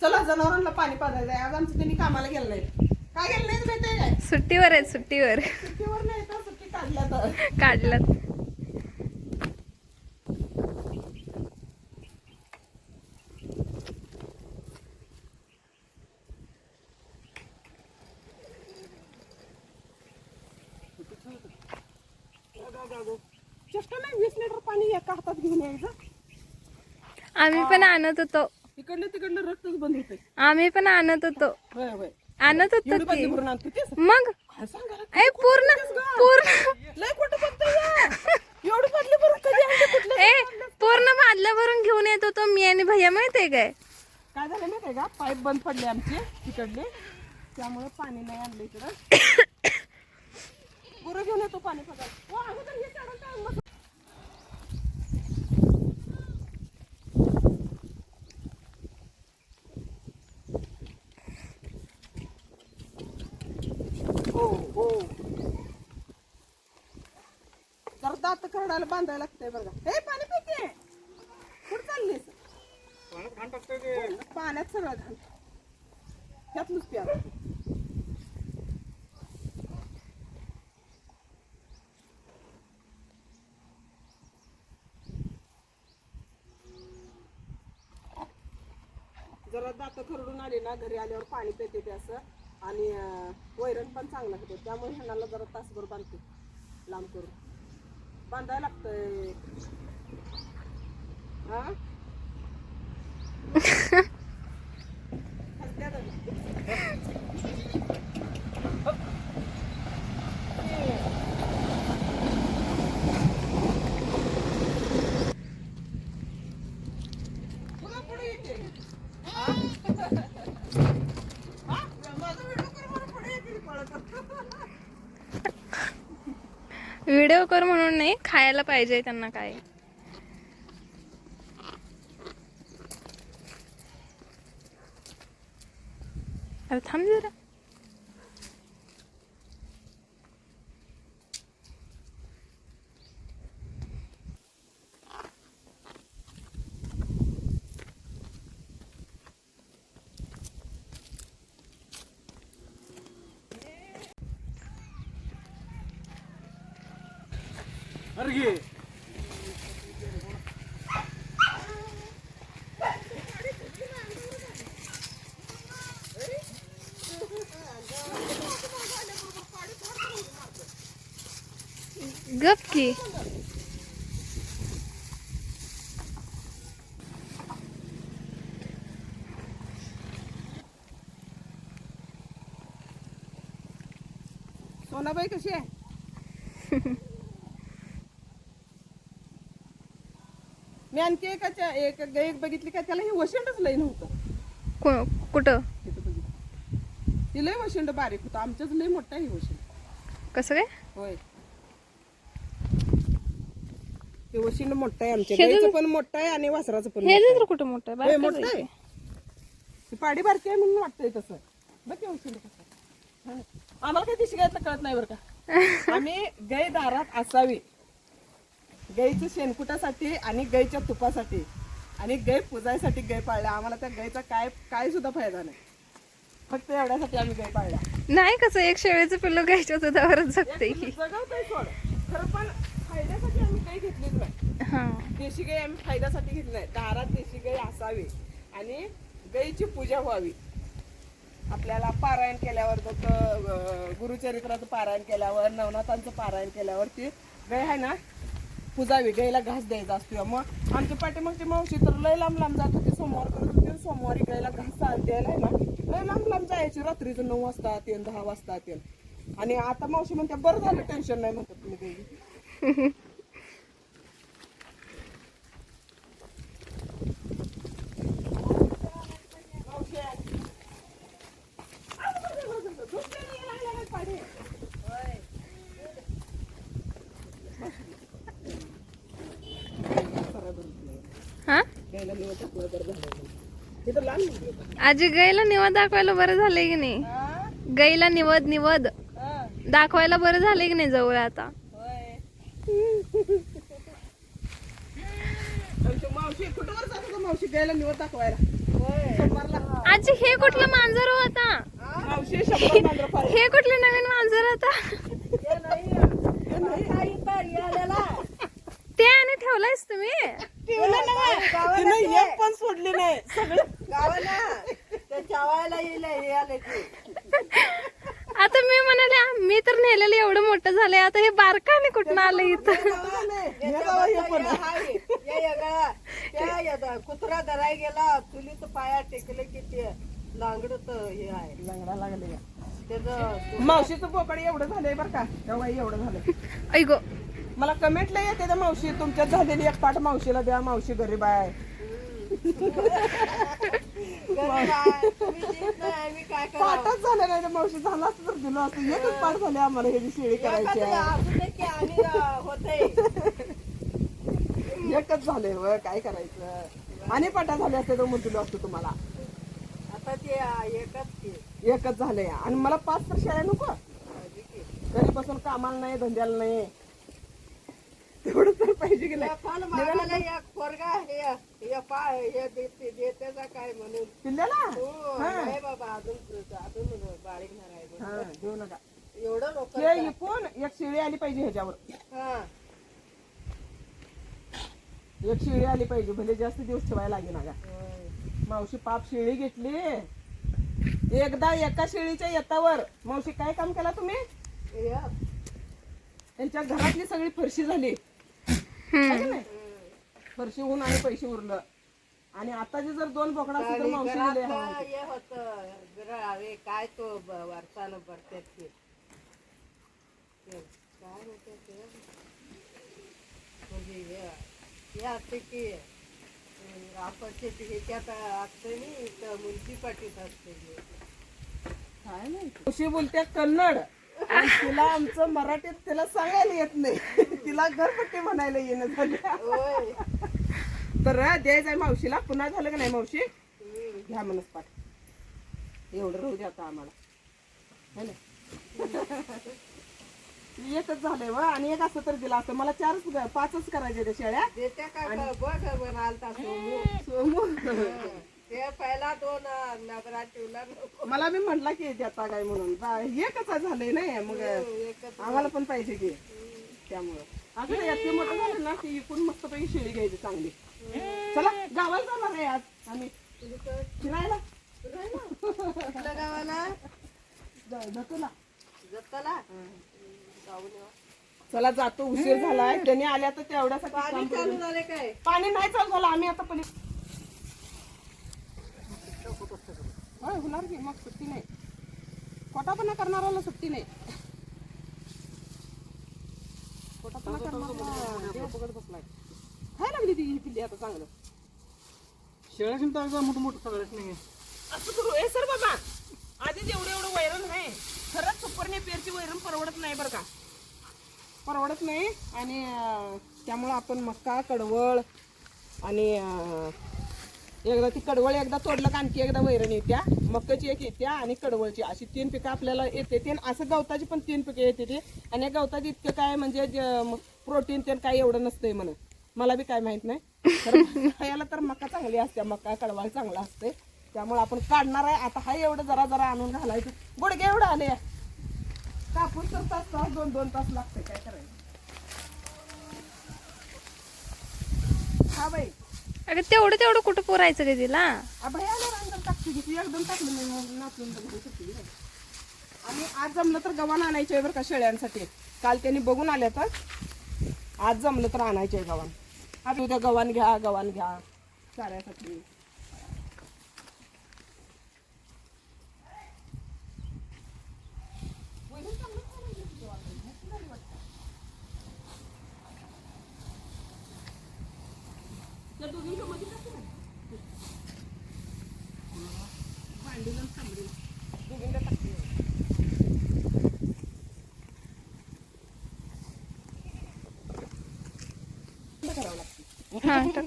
चला जनावरांना पाणी पाजायचं आहे. आज आमचं त्यांनी कामाला गेलं नाही काय गेलं नाही माहितीये काय? सुट्टीवर आहेत सुट्टीवर. सुट्टीवर नाही तर सुट्टी काढल्या तर. काढलं चेष्टा नाही वीस लिटर पाणी एका हातात घेऊन यायचं. आम्ही पण आणत होतो. इकडनं तिकडनं रक्तच बंद होते आम्ही पण आणत होतो. होय होय. आणत होतो एवढी बादली की. भरून आणतो तेच. मग? काय सांगायला ए पूर्ण पूर्ण. लय कुठं बघतोय एवढी बादली भरून कधी आणली? कुठलं ए पूर्ण बादल्या भरून घेऊन येत होतो मी आणि भैया माहितीये काय? काय झालं माहितीये का? पाईप बंद पडले आमचे तिकडले. त्यामुळे पाणी नाही आणलं इकडं. गुरु घेऊन येतो पाणी पदार्थ हो हो जरा दात खरडायला बांधायला लागतंय बघा. हे पाणी पिते कुठं चाललीस? पाण्यात सगळं घाल. त्यातलंच प्या. जरा दात खरडून आले ना घरी आल्यावर पाणी पिते ते असं. आणि वैरण पण चांगलं होतं. त्यामुळे ह्याला जरा तासभर बांधते लांब करून. बांधायला लागतंय. हा हसत्या दादा. पुन्हा पुढे येते. हा? हा? माझा व्हिडिओ कर म्हणून पुढे येते पळत. व्हिडिओ कर म्हणून नाही खायला पाहिजे त्यांना काय. अरे थांब जरा. घे. गप की. सोनाबाई कशी आहे? मी आणखी एकाच्या एक एक बघितली का त्याला हे वशिंडच लई नव्हतं. को- कुठं? तिथं बघितलं. ती लई वशिंड बारीक होतं आमच्याच लई मोठा आहे वशिंड कसं काय? होय. ते वशिंड मोठं आहे आमच्या गाईचं पण मोठं आहे आणि वासराचं पण हे कुठं मोठं आहे? होय, बारकंच मोठं आहे. आहे. ती पाडी बारकी आहे म्हणून वाटतंय तसं. बघ की वशिंड कसं आहे. हा. आम्हाला काही दिशी गायचं कळत नाही बरं का. आम्ही गाय दारात असावी. गाईच्या शेणकुटासाठी आणि गाईच्या तुपासाठी आणि गाय पुजायसाठी गाय पाळल्या. आम्हाला त्या गायचा काय काय सुद्धा फायदा नाही. फक्त एवढ्यासाठी आम्ही गाय पाळल्या. नाही कसं एक शेळीचं पिल्लू घ्यायच्या दुधावरच जगते की. जगवतंय सोड. खरं पण फायद्यासाठी आम्ही गाय घेतलीच नाही. हा. देशी गाय आम्ही फायद्यासाठी घेतली नाही. दारात देशी गाय असावी आणि गायीची पूजा व्हावी. आपल्याला पारायण केल्यावर जसं अं, गुरुचरित्राचं पारायण केल्यावर नवनाथांचं पारायण केल्यावर ती गाय आहे ना पुजावी गायला घास द्यायचा असतो मग आमच्या पाठीमागची मावशी तर लय लांब लांब जात होती सोमवार करत होती सोमवारी गायला घास द्यायला आहे ना लय लांब लांब जायची. रात्रीचं नऊ वाजता येईल दहा वाजता येईल आणि आता मावशी म्हणते बरं झालं टेन्शन नाही म्हणतात तुम्ही गाई हा गायला निवड टाकलं बरं झालं तिथं लहान मुलगी होती. आजी गाईला निवद दाखवायला बरं झालंय की नाही? हा? गाईला निवद निवद. हा. दाखवायला बरं झालंय की नाही जवळ आता? होय. आमची मावशी कुठं वर जातो का मावशी? गायला निवड दाखवायला. होय. सोमवारला आजी हे कुठलं मांजर हो आता. हे? कुठलं नवीन मांजर आता? ते आणि ठेवलंयस तुम्ही? ठेवलं नाही. तिनं एक पण सोडली नाही. सगळं आता मी म्हणाले "आ, मी तर नेलेलं एवढं मोठं झालंय. आता हे बारकाने कुठं आलं इथं? हे गावा हे पण. कुत्रा धराय गेला. चुलीत पाया टेकले की ते लांगडत हे आहे. लंगडा लागले? त्याचं मावशीचं पोकड एवढं झालंय बरं का. तेव्हा एवढं झालंय ऐगो मला कमेंटला येते त्या मावशी. तुमच्यात झालेली एक पाठ मावशीला द्या. मावशी गरीब आहे. पाठच झालं नाही मावशी. झाला असतं तर दिलं असतं. एकच पाठ झाले आम्हाला ह्याची शेळी करायची आहे. एकच झाले व काय करायचं? आणि पाठा झाले असते तर मग दिलं असतं तुम्हाला. आता ते एकच एकच झाले. आणि मला पाच तर शेळ्या नको. घरी बसून कामाला नाही धंद्याला नाही. तेवढं तर पाहिजे की नाही. एक पोरगा हे पा देते देतेचा काय म्हणून? पिल्ल्याला? हो, बाबा अजून अजून बारीक नाही देऊ नका. एवढं लोक एक शेळी आली पाहिजे ह्याच्यावर. हा. एक शेळी आली पाहिजे भले जास्त दिवस ठेवायला लागेल ना. मावशी पाप शेळी घेतली. एकदा एका शेळीच्या येतावर. मावशी काय काम केला तुम्ही? त्यांच्या घरातली सगळी फरशी झाली. है का नाही? फरशी होऊन आणि पैसे उरलं. आणि आता जे जर दोन बोकडा असते तर आणि मावशी हा. हे होत. अरे काय तो ब- वर्षानं ते ते. काय म्हणते ते? म्हणजे हे हे असते की अं, आपण ते ते ह्याच्यात असते नी तर म्युन्सिपाल्टीत असते हे. काय नाही मावशी बोलते कन्नड. आणि तिला आमचं मराठीत तिला सांगायला येत नाही. तिला घरपट्टी म्हणायला येणं झालं. तर द्यायचंय मावशीला. पुन्हा झालं का नाही मावशी. घ्या म्हणस पाठ एवढं राहू द्या आता आम्हाला. है ना? एकच झालंय व आणि एक असं तर दिला असतं. मला चारच पाचच करायचे त्या शेळ्या. दोन मला मी म्हटला की देता काय म्हणून. एकच झालंय नाही मग एकच आम्हाला पण पाहिजे की. त्यामुळं. असं नाही ते मोठं झालं ना की इकडून मस्त पैकी शेळी घ्यायची चांगली. चला गावाला जाणार आहे आज आम्ही. फिरायला? कुठल्या गावाला? ज- जतूला. जत्ताला जाऊन येऊ. चला जातो उशीर झालाय. त्यांनी आल्या तर तेवढ्यासाठी पाणी काम चालू करू. झाले काय? पाणी नाही चालू झालं आम्ही आता पली होय होणार की मग सुट्टी नाही. पोटापणा करणाऱ्याला सुट्टी नाही. आता करणारा देव बघत बसलाय काय लागली ती ही पिल्ली आता चांगलं शेळ्याशी तर मोठं मोठं सगळ्याच नाही असं करू ए सर बाबा आधीच एवढं एवढं वैरण आहे खरंच सुपरने पेरची वैरण परवडत नाही बरं का परवडत नाही आणि त्यामुळं आपण मक्का कडवळ आणि एकदा ती कडवळ एकदा तोडलं का आणखी एकदा वैरण येत्या मक्काची एक येत्या आणि कडवळची. अशी तीन पिकं आपल्याला येते. ते असं गवताची पण तीन पिकं येते ते. आणि गवताची इतकं काय म्हणजे प्रोटीन ते काय एवढं नसतंय म्हणून. मला बी काय माहीत नाही. खरं खायला तर मका चांगली असते. मका कडवाळ चांगला असते. त्यामुळे आपण काढणार आहे. आता हा एवढं जरा जरा आणून घालायचं. गुडघे एवढं आले. कापून तर तास तास दोन दोन तास लागते. काय करायचं? हा बाई. अगं तेवढं तेवढं कुठं पुरायचं का तिला? अभय आल्यावर अंदर टाकते की ती एकदम टाकलं मग नाचून नाही. आणि आज जमलं तर गव्हाण आणायचे आहे बरं का शेळ्यांसाठी. काल त्यांनी बघून आले तर. आज जमलं तर आणायचे आहे गव्हाण. आज उद्या गव्हाण घ्या गव्हाण घ्या. चाऱ्यासाठी दोघींच्या मध्ये टाकू ना. भांडीला आणि तांबडीला. दोघींना टाकते. बंद करावं लागतं. हा तर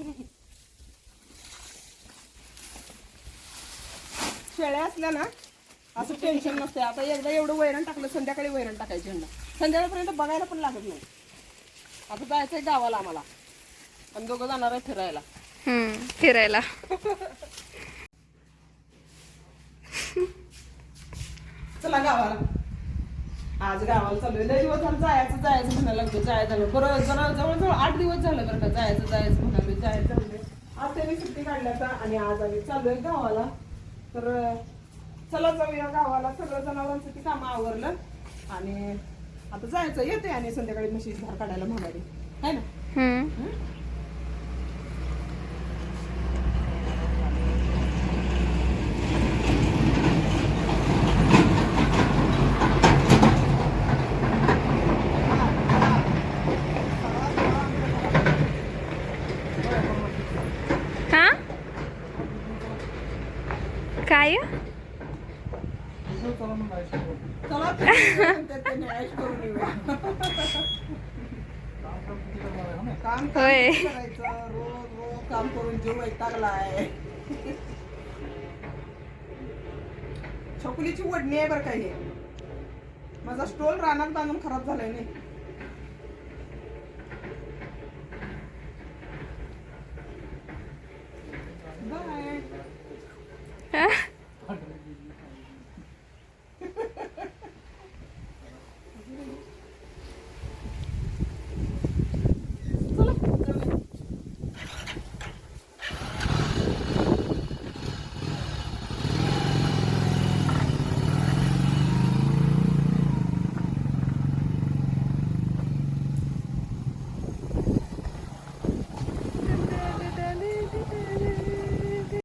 असल्या ना असं टेन्शन नसते आता एकदा एवढं वैरण टाकलं संध्याकाळी वैरण टाकायची ह्यांना संध्याकाळपर्यंत बघायला पण लागत नाही. आता जायचंय गावाला आम्हाला. आणि दोघं जाणार आहे फिरायला. फिरायला. चला गावाला. आज गावाला चाललोय. लय दिवस झालं जायचं जायचं म्हणायला लागतो जायचं बरं जरा जवळजवळ आठ दिवस झालं बरं का. जायचं जायचं म्हणाले जायचं म्हणजे. आज त्यांनी सुट्टी काढल्या आणि आज आम्ही चाललोय गावाला. तर चला जाऊया गावाला. सगळं जनावरांचं ती कामं आवरलं. आणि आता जायचं येते आणि संध्याकाळी म्हशीची धार काढायला म्हणाली है ना? हम्म. हा काय चला म्हणून जायचं. चला ते- त्यांनी ऐश करून येऊया काम हो होय. रोज रोज काम करून जीव वैतागलाय छकुलीची वडणी आहे बरं का हे माझा स्टोल रानात बांधून खराब झालाय नाही